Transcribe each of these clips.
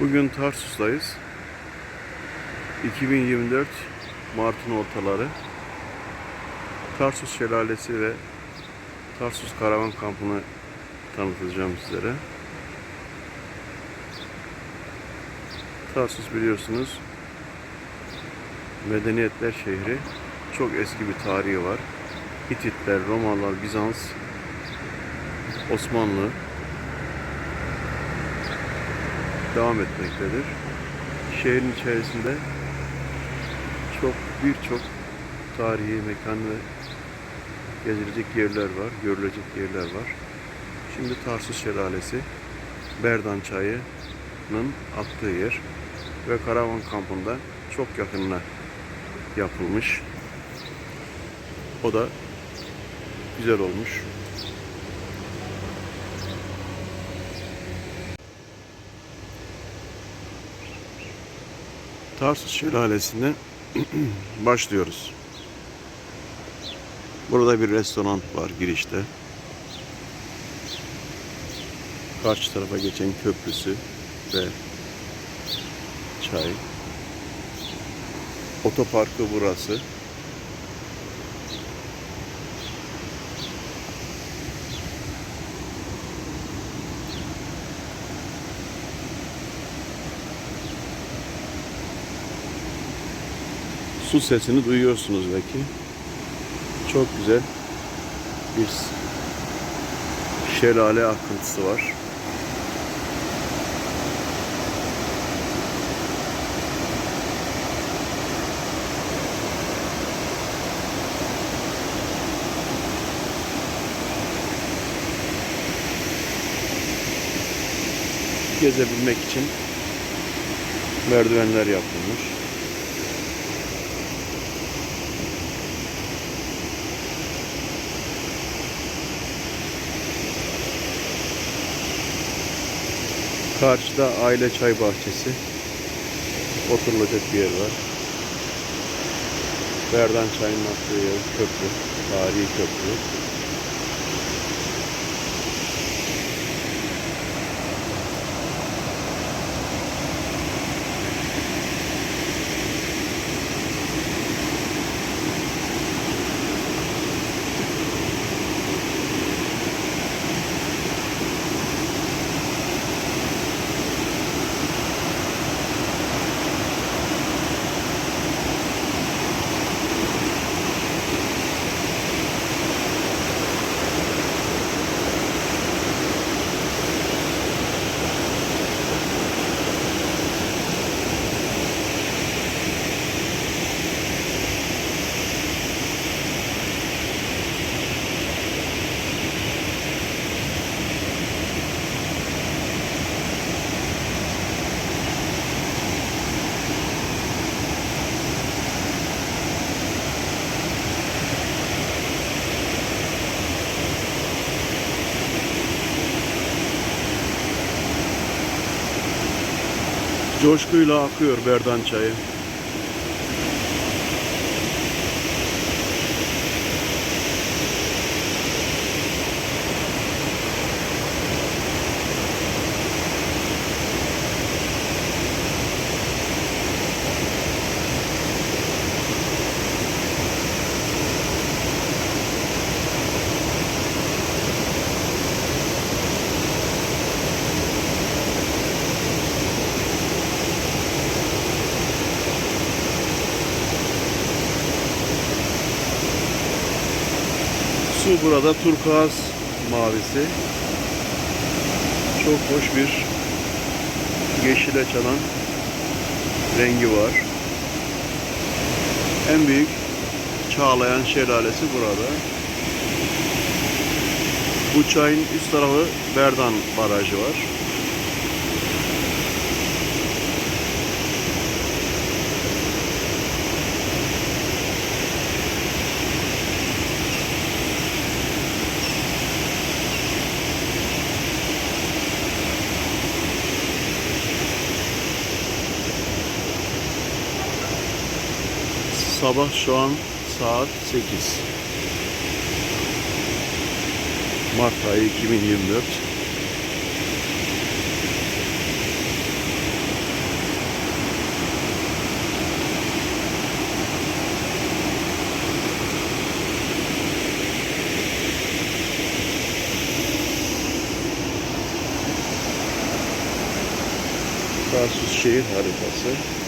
Bugün Tarsus'tayız. 2024 Mart'ın ortaları. Tarsus Şelalesi ve Tarsus Karavan Kampı'nı tanıtacağım sizlere. Tarsus biliyorsunuz medeniyetler şehri. Çok eski bir tarihi var. Hititler, Romalılar, Bizans, Osmanlı devam etmektedir. Şehrin içerisinde çok birçok tarihi mekan ve gezilecek yerler var, görülecek yerler var. Şimdi Tarsus Şelalesi, Berdan Çayı'nın attığı yer ve karavan kampında çok yakınına yapılmış. O da güzel olmuş. Tarsus Şelalesi'ne başlıyoruz. Burada bir restoran var girişte. Karşı tarafa geçen köprüsü ve çay. Otoparkı burası. Su sesini duyuyorsunuz belki. Çok güzel bir şelale akıntısı var. Gezebilmek için merdivenler yapılmış. Karşıda aile çay bahçesi. Oturulacak bir yer var. Berdan çayının aktığı yer köprü. Tarihi köprü. Coşkuyla akıyor Berdan çayı. Su burada turkuaz mavisi. Çok hoş bir yeşile çalan rengi var. En büyük Çağlayan Şelalesi burada. Bu çayın üst tarafı Berdan Barajı var. Sabah şu an saat 8. Mart ayı 2024. Tarsus şehir haritası.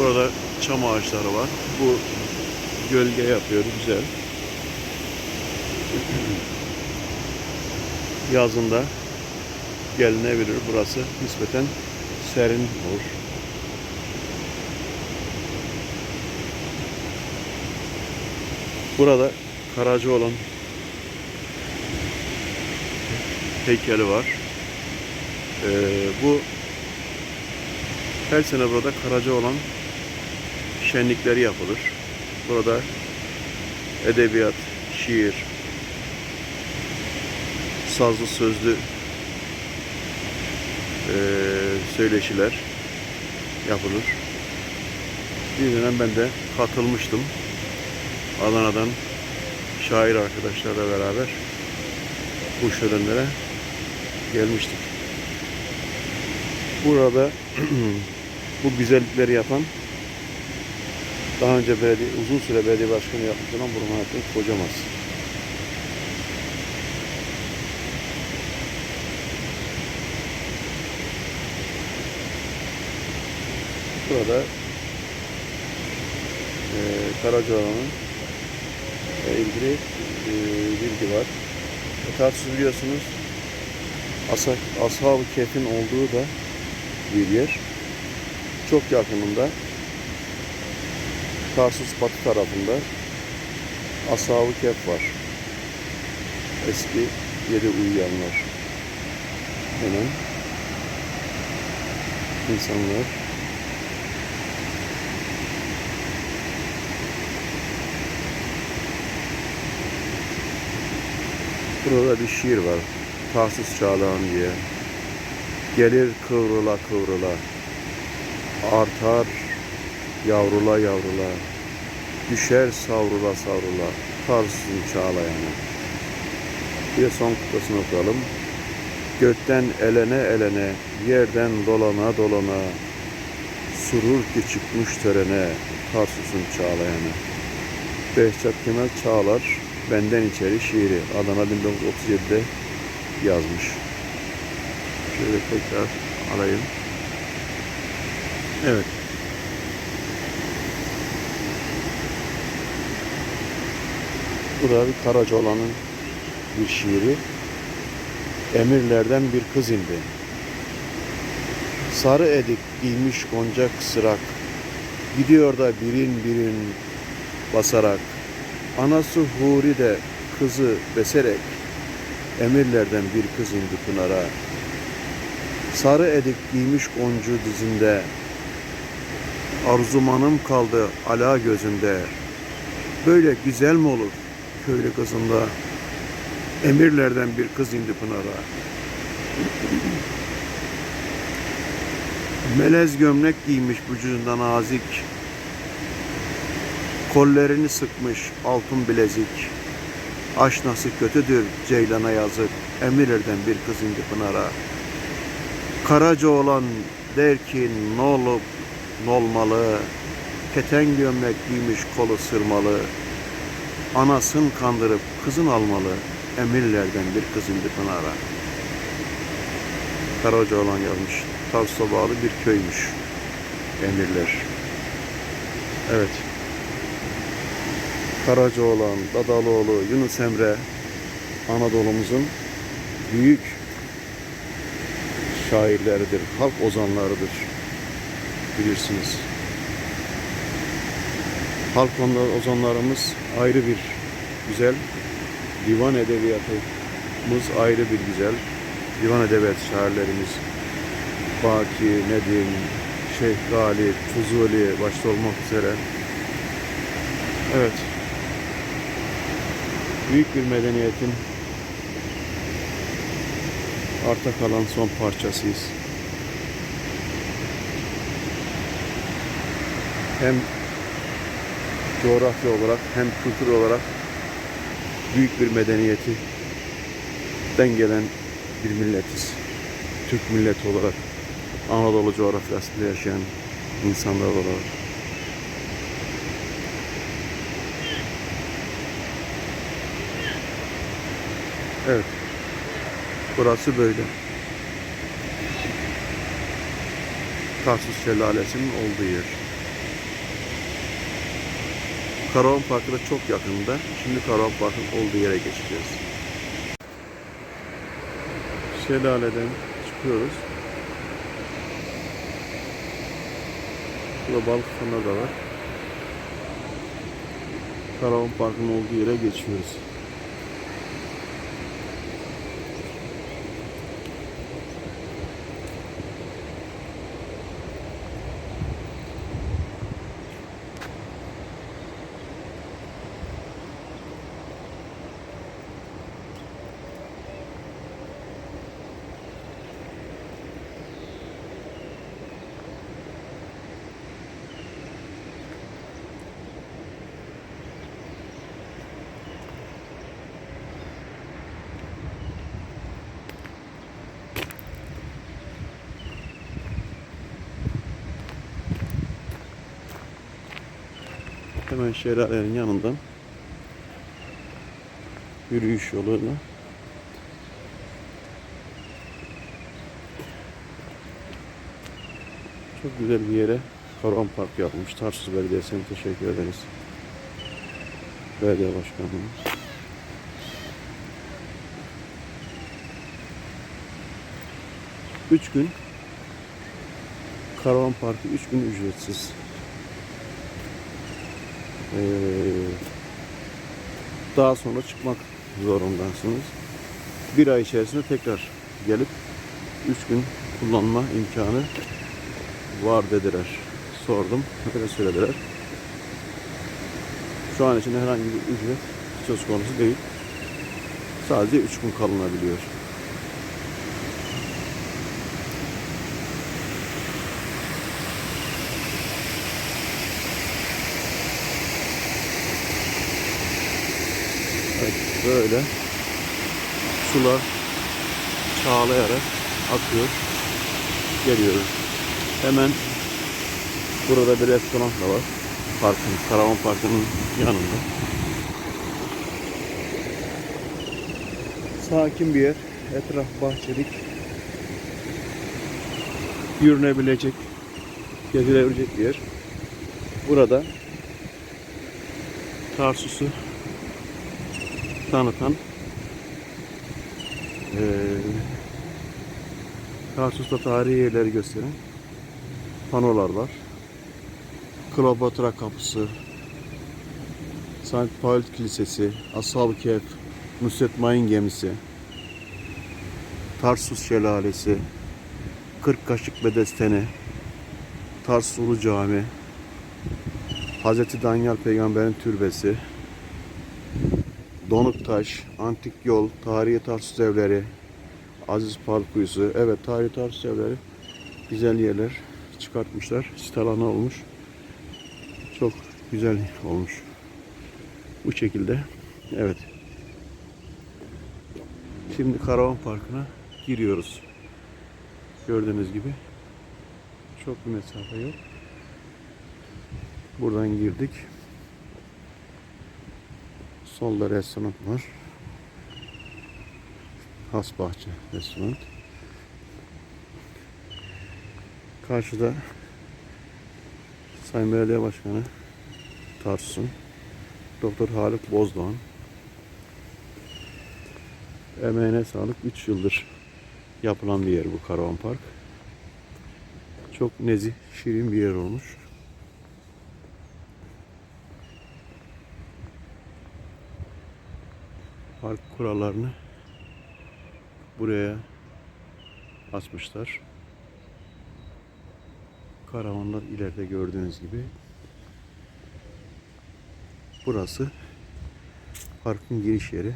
Burada çam ağaçları var. Bu gölge yapıyor güzel. Yazında gelinebilir. Burası nispeten serin olur. Burada Karacaoğlan heykeli var. Ee, bu her sene burada Karacaoğlan şenlikleri yapılır. Burada edebiyat, şiir, sazlı sözlü eee, söyleşiler yapılır. Bir dönem ben de katılmıştım. Adana'dan şair arkadaşlarla beraber bu şölenlere gelmiştik. Burada bu güzellikleri yapan daha önce belediye, uzun süre belediye başkanı yapmış olan Burhanettin Kocamaz. Burada e, Karacaoğlan'ın e, ilgili e, bilgi var. E, Tarsus biliyorsunuz Asa, Ashab-ı Kehf'in olduğu da bir yer. Çok yakınında Tarsus batı tarafında Ashab-ı Kehf var. Eski yedi uyuyanlar denen insanlar. Burada bir şiir var. Tarsus Çağlayan diye. Gelir kıvrıla kıvrıla. Artar yavrula yavrula. Düşer savrula savrula. Tarsus'un çağlayanı. Bir son kıtasını okuyalım. Gökten elene elene, yerden dolana dolana, surur ki çıkmış törene, Tarsus'un çağlayanı. Behçet Kemal Çağlar, Benden içeri şiiri Adana 1937'de yazmış. Şöyle tekrar alayım. Evet. Bu da bir Karacaoğlan'ın bir şiiri. Emirlerden bir kız indi. Sarı edik giymiş gonca kısırak. Gidiyor da birin birin basarak. Anası Huri de kızı beserek emirlerden bir kız indi Pınar'a. Sarı edik giymiş oncu dizinde, arzumanım kaldı ala gözünde. Böyle güzel mi olur köylü kızında? Emirlerden bir kız indi Pınar'a. Melez gömlek giymiş vücudunda nazik, Kollerini sıkmış altın bilezik. Aşnası kötüdür ceylana yazık. Emirlerden bir kız indi Pınar'a. Karaca olan der ki ne olup ne olmalı. Keten gömlek giymiş kolu sırmalı. Anasın kandırıp kızın almalı. Emirlerden bir kız indi Pınar'a. Karaca olan yazmış. Tarsus'a bağlı bir köymüş. Emirler. Evet. Karacaoğlan, Dadalıoğlu, Yunus Emre Anadolu'muzun büyük şairleridir, halk ozanlarıdır. Bilirsiniz. Halk ozanlarımız ayrı bir güzel, divan edebiyatımız ayrı bir güzel. Divan edebiyat şairlerimiz Baki, Nedim, Şeyh Galip, Fuzuli başta olmak üzere. Evet büyük bir medeniyetin arta kalan son parçasıyız. Hem coğrafya olarak hem kültür olarak büyük bir medeniyeti dengelen bir milletiz. Türk milleti olarak Anadolu coğrafyasında yaşayan insanlar olarak. Evet. Burası böyle. Tarsus Şelalesi'nin olduğu yer. Karavan Parkı da çok yakında. Şimdi Karavan Park'ın olduğu yere geçeceğiz. Şelaleden çıkıyoruz. Burada balık da var. Karavan Park'ın olduğu yere geçiyoruz. Hemen şelalenin yanından yürüyüş yoluna çok güzel bir yere karavan park yapmış. Tarsus Belediyesi'ne teşekkür ederiz. Belediye Başkanı'na. Üç gün Karavan Parkı üç gün ücretsiz. Ee, daha sonra çıkmak zorundasınız. Bir ay içerisinde tekrar gelip üç gün kullanma imkanı var dediler. Sordum. Öyle söylediler. Şu an için herhangi bir ücret söz konusu değil. Sadece üç gün kalınabiliyor. Böyle sular çağlayarak akıyor. Geliyoruz. Hemen burada bir restoran da var. Parkın, karavan parkının yanında. Sakin bir yer. Etraf bahçelik. Yürünebilecek, gezilebilecek bir yer. Burada Tarsus'u tanıtan eee Tarsus'ta tarihi yerleri gösteren panolar var. Kleopatra Kapısı, St. Paul Kilisesi, Ashab-ı Kehf, Nusret Mayın Gemisi, Tarsus Şelalesi, Kırk Kaşık Bedesteni, Tarsus Ulu Cami, Hazreti Danyal Peygamber'in türbesi, Donuktaş, Antik Yol, Tarihi Tarsus Evleri, Aziz Park. Evet, Tarihi Tarsus Evleri güzel yerler çıkartmışlar. Sit alanı olmuş. Çok güzel olmuş. Bu şekilde. Evet. Şimdi Karavan Parkı'na giriyoruz. Gördüğünüz gibi. Çok bir mesafe yok. Buradan girdik. Solda restoran var. Has Bahçe restoran. Karşıda Sayın Belediye Başkanı Tarsus'un Doktor Haluk Bozdoğan emeğine sağlık 3 yıldır yapılan bir yer bu Karavan Park. Çok nezih, şirin bir yer olmuş. Park kurallarını buraya asmışlar. Karavanlar ileride gördüğünüz gibi. Burası parkın giriş yeri.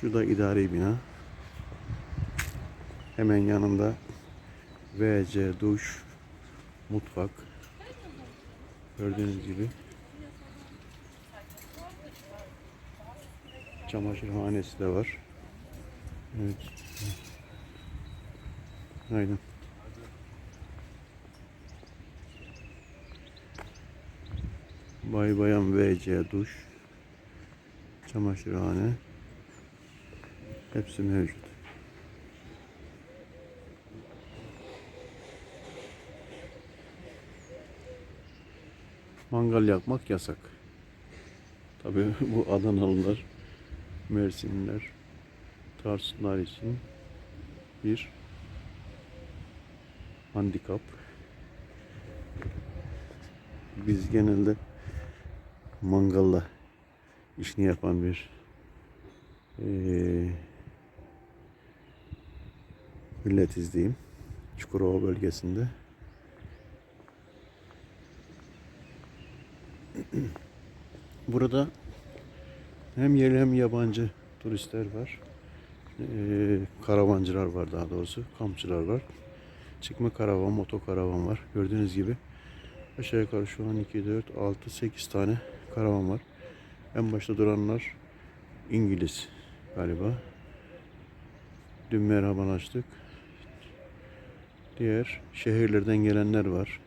Şu da idari bina. Hemen yanında WC, duş, mutfak. Gördüğünüz gibi. Çamaşırhanesi de var. Evet. Aynen. Bay bayan WC duş. çamaşırhane hepsi mevcut. Mangal yakmak yasak. Tabii bu Adanalılar, Mersinliler, Tarsuslular için bir handikap. Biz genelde mangalla işini yapan bir eee milletiz diyeyim. Çukurova bölgesinde. Burada hem yerli hem yabancı turistler var. Eee, karavancılar var daha doğrusu. Kampçılar var. Çıkma karavan, motokaravan var. Gördüğünüz gibi aşağı yukarı şu an 2, 4, 6, 8 tane karavan var. En başta duranlar İngiliz galiba. Dün merhabalaştık. Diğer şehirlerden gelenler var.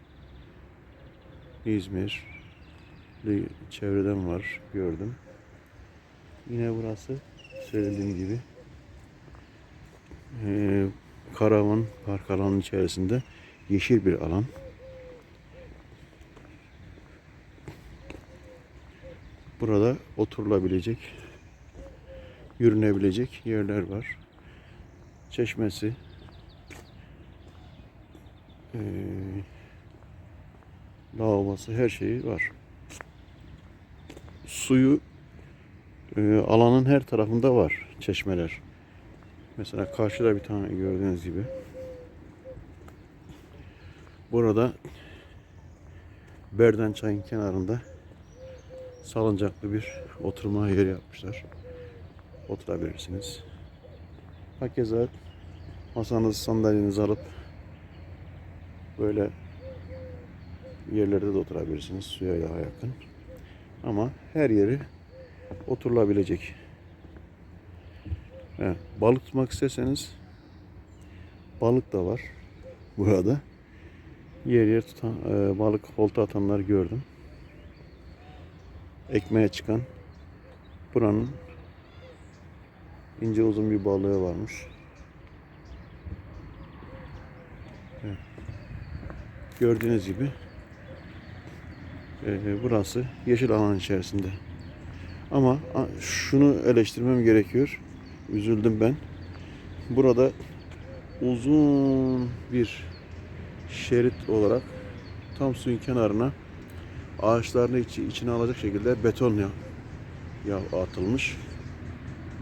İzmir, çevreden var gördüm. Yine burası söylediğim gibi eee, karavan park alanının içerisinde yeşil bir alan. Burada oturulabilecek, yürünebilecek yerler var. Çeşmesi, eee lavabosu her şeyi var. Suyu e, alanın her tarafında var çeşmeler. Mesela karşıda bir tane gördüğünüz gibi. Burada Berden çayın kenarında salıncaklı bir oturma yeri yapmışlar. Oturabilirsiniz. Hakeza masanızı sandalyenizi alıp böyle yerlerde de oturabilirsiniz. Suya daha yakın. Ama her yeri oturulabilecek. Evet, balık tutmak isterseniz balık da var burada. Yer yer tutan e, balık olta atanlar gördüm. Ekmeğe çıkan buranın ince uzun bir balığı varmış. Gördüğünüz gibi e, burası yeşil alan içerisinde. Ama şunu eleştirmem gerekiyor. Üzüldüm ben. Burada uzun bir şerit olarak tam suyun kenarına ağaçlarını içi, içine alacak şekilde beton ya, ya atılmış.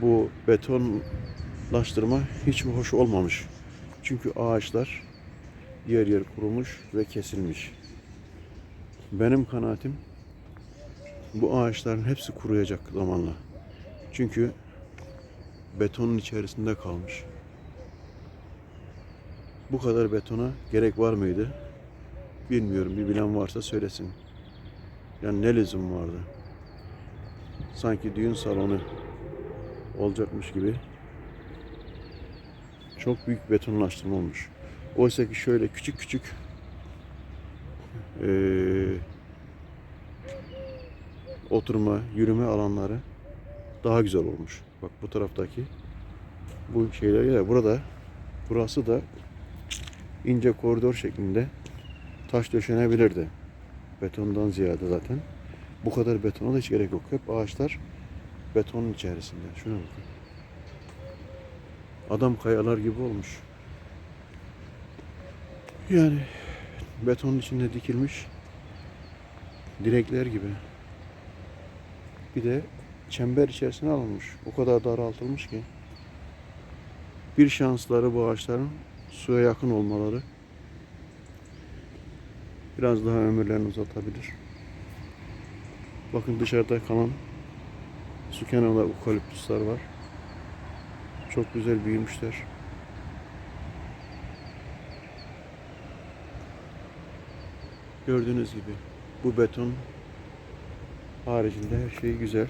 Bu betonlaştırma hiç hoş olmamış. Çünkü ağaçlar yer yer kurumuş ve kesilmiş. Benim kanaatim bu ağaçların hepsi kuruyacak zamanla. Çünkü betonun içerisinde kalmış. Bu kadar betona gerek var mıydı? Bilmiyorum. Bir bilen varsa söylesin. Yani ne lüzum vardı? Sanki düğün salonu olacakmış gibi çok büyük betonlaştırma olmuş. Oysa ki şöyle küçük küçük eee, oturma, yürüme alanları daha güzel olmuş. Bak bu taraftaki bu şeyler ya burada burası da ince koridor şeklinde taş döşenebilirdi. Betondan ziyade zaten. Bu kadar betona da hiç gerek yok. Hep ağaçlar betonun içerisinde. Şuna bakın. Adam kayalar gibi olmuş. Yani betonun içinde dikilmiş direkler gibi. Bir de çember içerisine alınmış. O kadar daraltılmış ki. Bir şansları bu ağaçların suya yakın olmaları biraz daha ömürlerini uzatabilir. Bakın dışarıda kalan su kenarında ukaliptüsler var. Çok güzel büyümüşler. Gördüğünüz gibi bu beton Haricinde her şey güzel.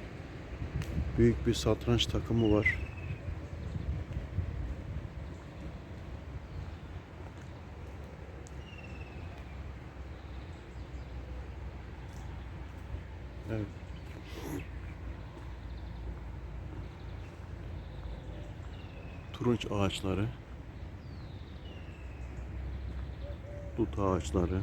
Büyük bir satranç takımı var. Evet. Turunç ağaçları, dut ağaçları,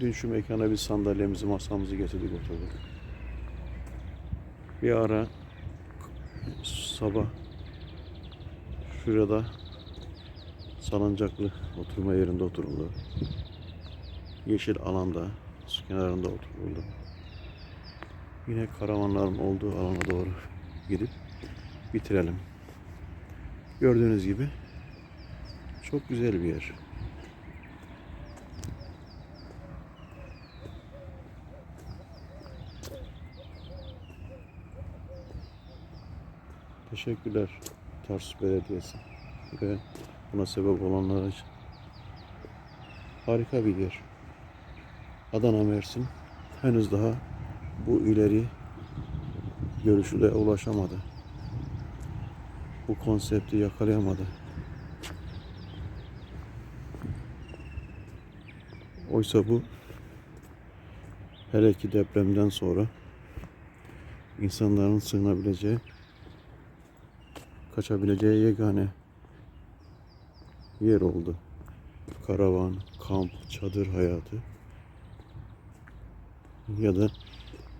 Dün şu mekana bir sandalyemizi, masamızı getirdik oturduk. Bir ara sabah şurada salıncaklı oturma yerinde oturuldu. Yeşil alanda, su kenarında oturuldu. Yine karavanların olduğu alana doğru gidip bitirelim. Gördüğünüz gibi çok güzel bir yer. Teşekkürler Tarsus Belediyesi ve buna sebep olanlar için. Harika bir yer. Adana Mersin henüz daha bu ileri görüşüle ulaşamadı. Bu konsepti yakalayamadı. Oysa bu hele ki depremden sonra insanların sığınabileceği, kaçabileceği yegane yer oldu. Karavan, kamp, çadır hayatı ya da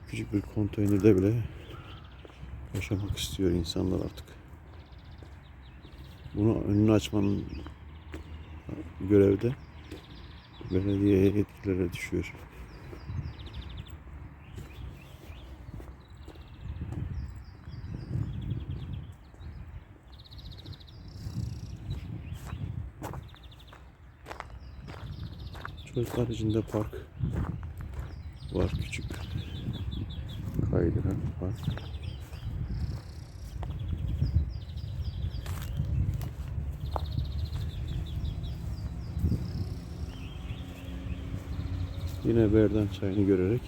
küçük bir konteynerde bile yaşamak istiyor insanlar artık. Bunu önünü açmanın görevde belediyeye yetkililere düşüyor. Çocuklar için de park var küçük kaydıran park. Yine Berdan çayını görerek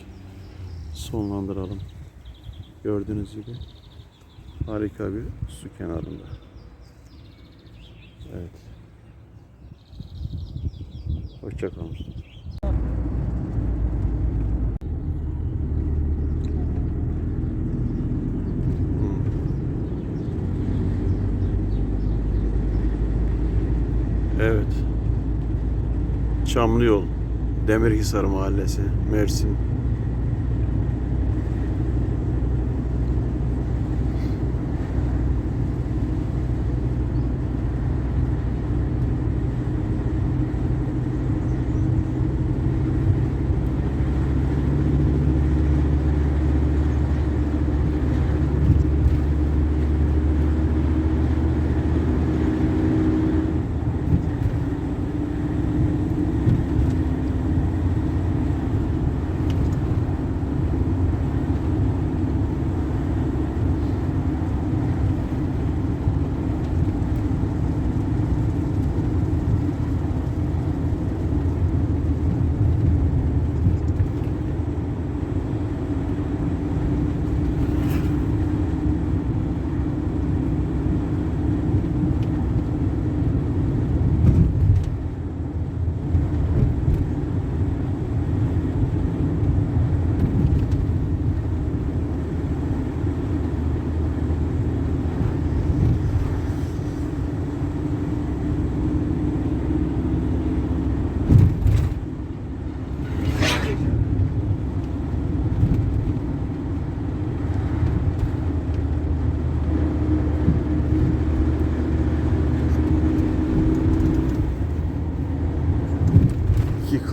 sonlandıralım. Gördüğünüz gibi harika bir su kenarında. Evet. Hoşçakalın. Evet. Çamlı Yol, Demirhisar Mahallesi, Mersin.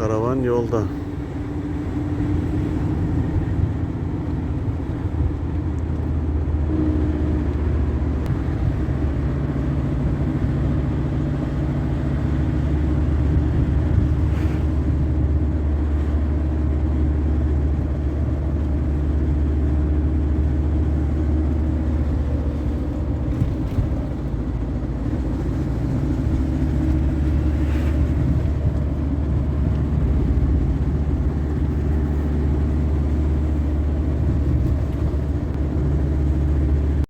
Karavan yolda.